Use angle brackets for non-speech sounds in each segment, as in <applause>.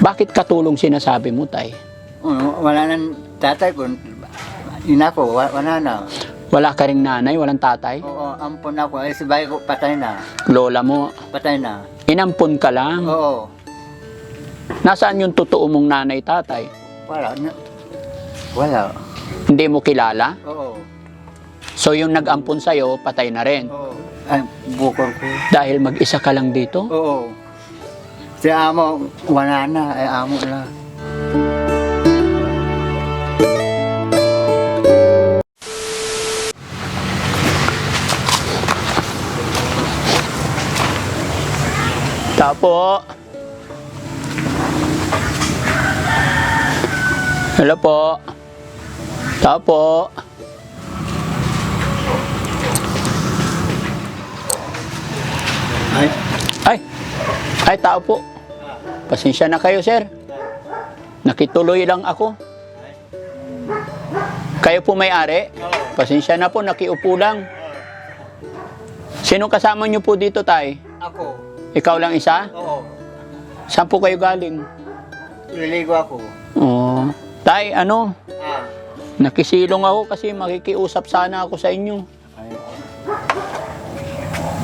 Bakit katulong sinasabi mo, tay? Oo, wala nang tatay ko. Ina ko, wa- wala na. Wala ka ring nanay, walang tatay? Oo, ampon ako. Ay, si bahay ko, patay na. Lola mo, Patay na. inampun ka lang. Oo. Nasaan yung totoo mong nanay, tatay? Wala na. Wala. Hindi mo kilala? Oo. So yung nag-ampun sa'yo, patay na rin. Oo. Ay, bukor ko. Dahil mag-isa ka lang dito? Oo. Si amo, wala na. Ay, amo na. Tapo. Hello po. Tapo. Ay, Ay, ay tao po. Pasensya na kayo, sir. Nakituloy lang ako. Kayo po may-ari? Pasensya na po, nakiupo lang. Sino kasama niyo po dito, tay? ako. Ikaw lang isa? Oo. Saan po kayo galing? Liligo ako. Oo. tay, ano? Ah. Nakisilong ako kasi makikiusap sana ako sa inyo.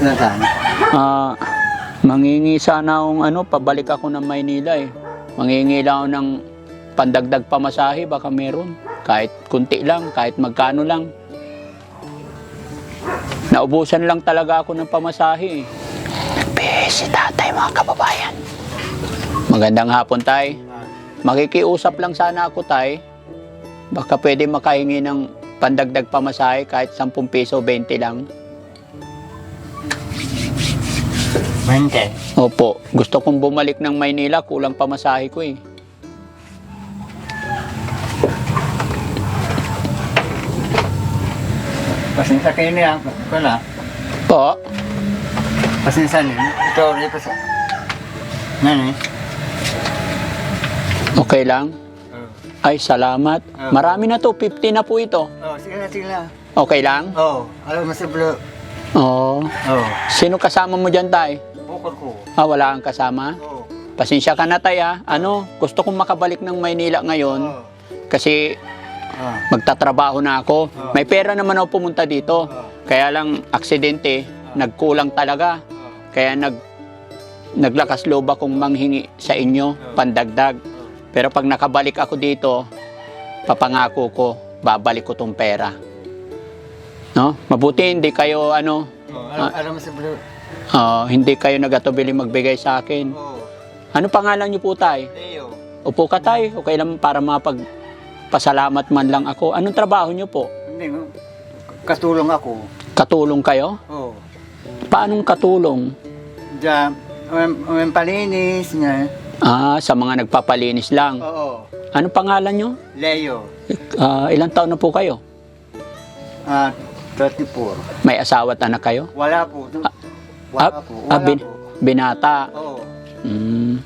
Nasaan? Ah, mangingi sana akong ano, pabalik ako ng Maynila eh. Mangingi lang ako ng pandagdag pamasahe, baka meron. Kahit kunti lang, kahit magkano lang. Naubusan lang talaga ako ng pamasahe eh. Nagbihi si tatay mga kababayan. Magandang hapon tay. Makikiusap lang sana ako tay. Baka pwede makahingi ng pandagdag pamasahe kahit 10 piso, 20 lang. Mente. Opo, gusto kong bumalik ng Maynila, kulang pamasahe ko eh. Pasensya kayo niya. Wala. Po, Pasensya niyo. Ito, ito sa... Nani? okay lang? Oo. Ay, salamat. Ah. Marami na to, 50 na po ito. Oh, sige na, sige na. Okay lang? Oo. Oh, alam mo Blue. Oo. Oo. Oh. Sino kasama mo dyan, tay? Bukor ko. Ah, wala kang kasama? Oo. Pasensya ka na, tay, ah. Ano, gusto kong makabalik ng Maynila ngayon Oo. kasi Oo. magtatrabaho na ako. Ah. May pera naman ako pumunta dito. Oo. Kaya lang, aksidente, nagkulang talaga. Oo. Kaya nag naglakas loob akong manghingi sa inyo, pandagdag. Pero pag nakabalik ako dito, papangako ko, babalik ko tong pera. No? Mabuti hindi kayo ano, Oo. Alam, alam mo si Ah, hindi kayo nagatubili magbigay sa akin. Oo. Ano pangalan niyo po tay? Leo. Upo ka tay, okay lang para mapag pasalamat man lang ako. Anong trabaho niyo po? Hindi, katulong ako. Katulong kayo? Oo. Paanong katulong? Diyan, um, um, palinis niya. Ah, sa mga nagpapalinis lang. Oo. Anong pangalan niyo? Leo. Ah, ilang taon na po kayo? Ah, 34. May asawa at anak kayo? Wala po. Ah, Wala po. ah, Wala bin- po. binata. Oo. Mm.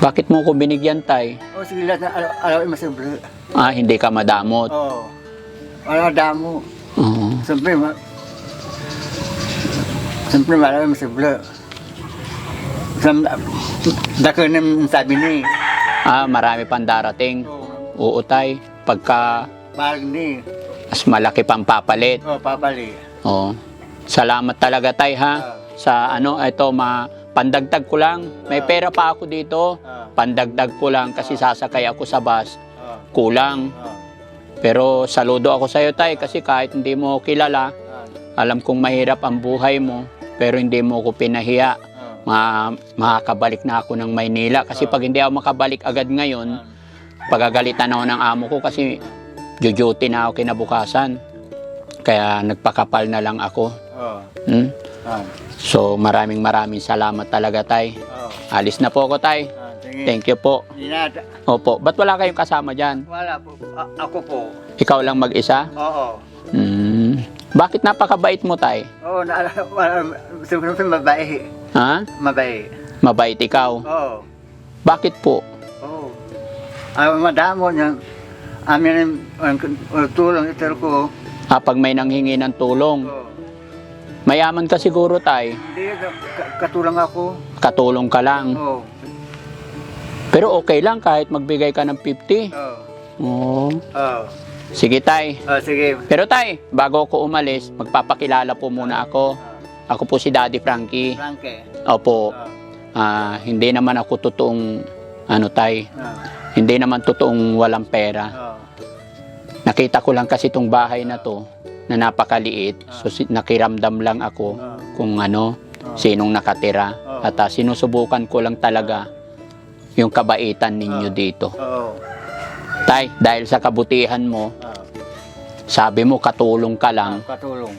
Bakit mo ko binigyan, tay? Oh, sige lahat na alaw, alaw mo si Blue. Ah, hindi ka madamot. Oo. Wala damo. Oo. Siyempre, ma... Siyempre, malawi mo si Blue. Sam, dako na sabi ni. Ah, marami pang darating. Oo. Oo, tay. Pagka Parang ni. mas malaki pang papalit. Oh, papali. Oo. Salamat talaga, tay, ha? Ah. Sa ano, ito, ma pandagdag ko lang. May Ah. pera pa ako dito. Ah. Pandagdag ko lang kasi sasakay ako sa bus. Kulang. Pero saludo ako sa iyo, tay, kasi kahit hindi mo kilala, alam kong mahirap ang buhay mo, pero hindi mo ako pinahiya. Ah. Ma makakabalik na ako ng Maynila. Kasi pag hindi ako makabalik agad ngayon, pagagalitan ako ng amo ko kasi jujuti na ako kinabukasan. Kaya nagpakapal na lang ako. Oh. Hmm? Ah. So maraming maraming salamat talaga, tay. Oh. Alis na po ako, tay. Ah. Sige. Thank you po. Dinata. Opo, ba't wala kayong kasama dyan? Wala po. A- ako po. Ikaw lang mag-isa? Oo. Hmm. Bakit napakabait mo, tay? Oo, na, <laughs> wala, siyempre mabait. Ha? Mabait. Mabait ikaw. Oo. Bakit po? Oo. Ay, madamo niya. Amin ang, ang tulong ito ko. Ah, pag may nanghingi ng tulong. Oo. Mayaman ka siguro, tay. Hindi, ka- katulong ako. Katulong ka lang. Oo. Pero okay lang kahit magbigay ka ng 50. Oo. Oo. Oo. Sige tay. Oh, sige. Pero tay, bago ako umalis, magpapakilala po muna ako. Ako po si Daddy Frankie. Frankie. Opo. Oo. Ah, hindi naman ako totoong ano tay, Oo. hindi naman totoong walang pera. Oo. Nakita ko lang kasi itong bahay na to na napakaliit. So si- nakiramdam lang ako Oo. kung ano, Oo. sinong nakatira. At ah, sinusubukan ko lang talaga yung kabaitan ninyo dito. Tay, dahil sa kabutihan mo, sabi mo katulong ka lang. Ah, Katulong.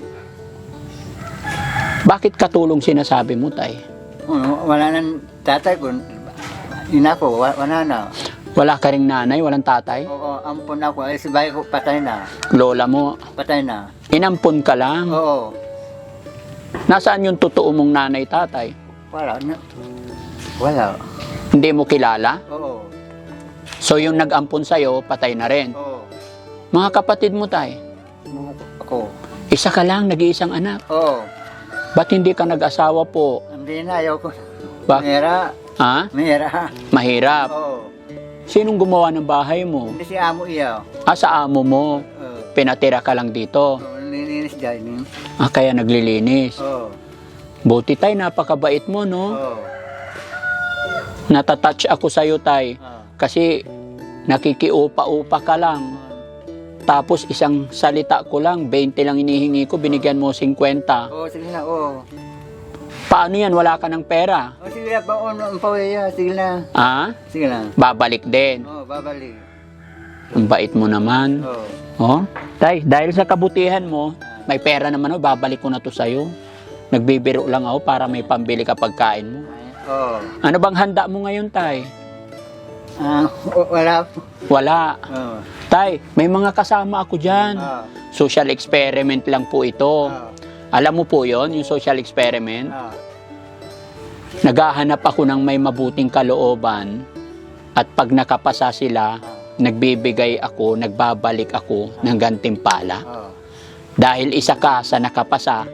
Bakit katulong sinasabi mo, tay? Oo, Wala nang tatay ko. Ina ko, wa- wala na. Wala ka ring nanay, walang tatay? Oo, ampun ako. Eh, si bahay ko patay na. Lola mo, Patay na. inampon ka lang. Oo. Nasaan yung totoo mong nanay, tatay? Wala na. Wala. Hindi mo kilala? Oo. So yung nag-ampon sa'yo, patay na rin. Oo. Mga kapatid mo, tay, Ako. isa ka lang, nag-iisang anak. Oo. Ba't hindi ka nag-asawa po? Hindi na, ayaw ko. Ba- Mera. Ha? Mera. Mahirap. Oo. Sinong gumawa ng bahay mo? Hindi si amo iyaw. Ah, sa amo mo. Oo. Pinatira ka lang dito. Oo, Nininis dyan. Ah, kaya naglilinis. Oo. Buti tay, napakabait mo, no? Oo. Natatouch ako sa'yo, tay. Oo. Kasi nakikiupa-upa ka lang. Tapos isang salita ko lang, 20 lang inihingi ko, binigyan mo 50. Oo, sige na, oo. Paano yan? Wala ka ng pera. O, sige na, paon ang pawaya. Sige na. Ah? Sige na. Babalik din. Oo, babalik. Ang bait mo naman. Oo. Oh? Tay, dahil sa kabutihan mo, may pera naman ako, babalik ko na to sa'yo. Nagbibiro lang ako para may pambili ka pagkain mo. Oo. Ano bang handa mo ngayon, Tay? Ah, w- wala po. Wala. Oo. Tay, may mga kasama ako dyan. Oo. Social experiment lang po ito. Oo. Alam mo po yon yung social experiment? Oo. Naghahanap ako ng may mabuting kalooban at pag nakapasa sila, nagbibigay ako, nagbabalik ako ng gantimpala. Oo. Dahil isa ka sa nakapasa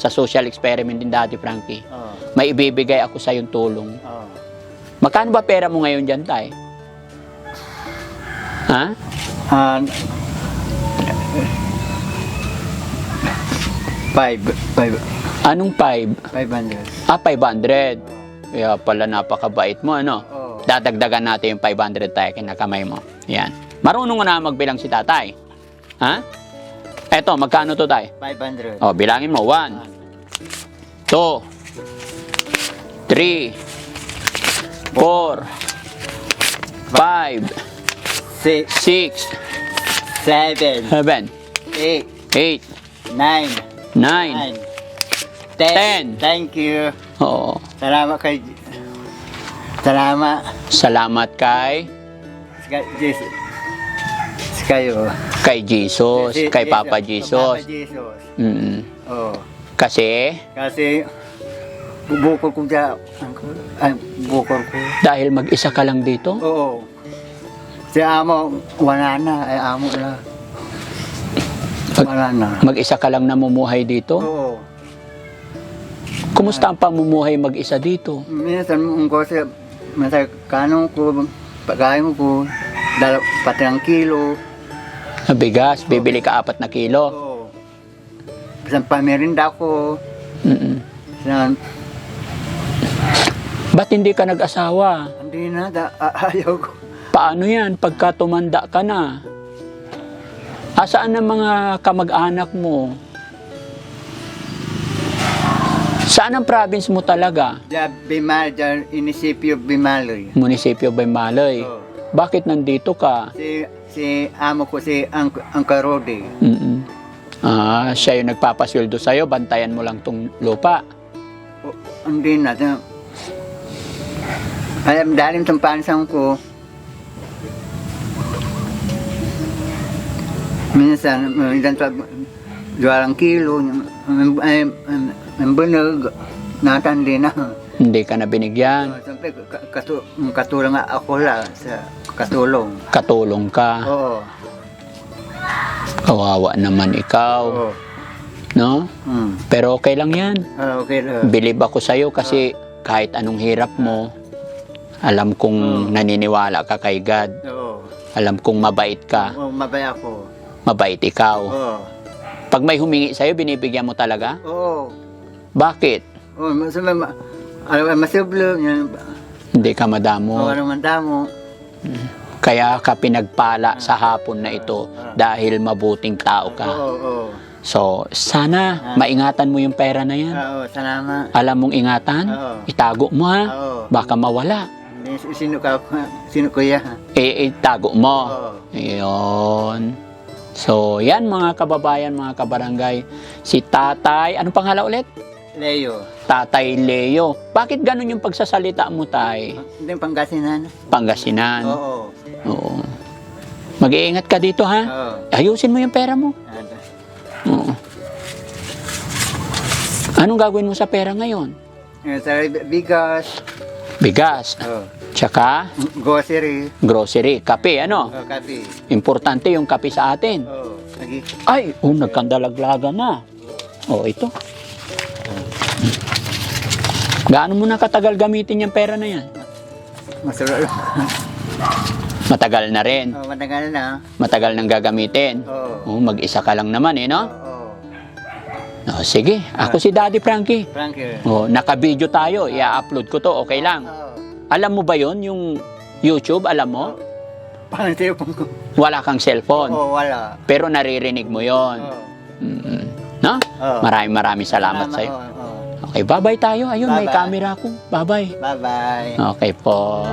sa social experiment din Daddy Frankie, may ibibigay ako sa yung tulong. Magkano ba pera mo ngayon dyan, Tay? Ha? Ah, five, five, Anong 5? five hundred. Ah, 500. Kaya pala napakabait mo, ano? Oo. Dadagdagan natin yung 500 tayo kinakamay mo. Yan. Marunong na magbilang si tatay. Ha? Eto, magkano to tay? Five hundred. O, bilangin mo. 1, 2, 3, 4, 5, Six, 6, seven, 7, eight, 8, nine, 9. nine, ten. Ten. Thank you. Oo. Salamat kay... Salamat. Salamat kay Sa Jesus. Kayo. kay Jesus, Si- kay Papa Papa Jesus. Jesus. Mm. Oo. Kasi Kasi bukol ko dyan. Ay, bukol ko. dahil mag-isa ka lang dito, Oo. Si amo, wala na. Ay, amo na. Wala na. mag-isa ka lang namumuhay dito. Oo. Kumusta ang pamumuhay mag-isa dito? Minsan, ko siya, minsan, kanong ko, pagkain ko, dalaw, pati ng kilo. Na bigas, bibili ka apat na kilo. Oo. Isang pamirinda ko. Mm-mm. Isang, Ba't hindi ka nag-asawa? hindi na, da, a- <laughs> ayaw ko. Paano yan pagka tumanda ka na? Asaan ang mga kamag-anak mo? Saan ang province mo talaga? Diyan, Bimal, diyan, inisipyo Bimaloy. Munisipyo Baymaloy. Oo. Bakit nandito ka? Si, si amo ko, si Ang, Angkarodi. Mm-mm. Ah, siya yung nagpapasweldo sa'yo, bantayan mo lang tong lupa. O, Hindi na. Ay, dalim itong pansang ko. Minsan, minsan pa, duwalang kilo, ang bunog, natandi na. Hindi ka na binigyan. Siyempre, ka- katu- katulong ako lang sa katulong. Katulong ka. Oo. Kawawa naman ikaw. Oo. No? Hmm. Pero okay lang yan. Ah, okay. Uh, Believe ako sa'yo kasi kahit anong hirap mo, Alam kong Oo. naniniwala ka kay God. Oo. Alam kong mabait ka. Oo, mabay ako. Mabait ikaw. Oo. Pag may humingi sa'yo, binibigyan mo talaga? Oo. Bakit? Oo, mas ma ano masublo yan. Hindi ka madamo. Oo, ano man damo. Kaya ka pinagpala sa hapon na ito dahil mabuting tao ka. Oo, oo. So, sana maingatan mo yung pera na yan. Oo, salamat. Alam mong ingatan? Oo. Itago mo ha. Oo. Baka mawala. Sino ka? Sino kuya? Eh, itago mo. Oo. Ayun. So, yan mga kababayan, mga kabarangay. Si Tatay, anong pangalan ulit? Leo. Tatay Leo. Bakit ganun yung pagsasalita mo, Tay? Hindi Pangasinan. Pangasinan. Oo. Oo. Mag-iingat ka dito, ha? Oo. Ayusin mo yung pera mo. Ano? Oo. Anong gagawin mo sa pera ngayon? Eh, Sa bigas. Bigas, Oo. Tsaka Grocery. grocery, kape, ano? Oo, kape. Importante yung kape sa atin. Oo. Lagi. Ay, oh, nagkandalaglaga na. Oh, ito. Gaano mo na katagal gamitin yung pera na yan? Masarap. Matagal na rin. Oo, matagal na. Matagal nang gagamitin. Oo. Oh, mag-isa ka lang naman eh, no? Oo. Oh, sige, ako si Daddy Frankie. Frankie. Oh, naka-video tayo, i-upload ko to, okay lang. Oo. Alam mo ba yon yung YouTube, alam mo? Parang cellphone ko. Wala kang cellphone, Oo, wala. pero naririnig mo yon. Oo. Mm-mm. No? Oo. Maraming maraming salamat sa iyo. Oo, oo. Okay, bye-bye tayo. Ayun, may Bye-bye. camera ko. Bye-bye. Bye-bye. Okay po.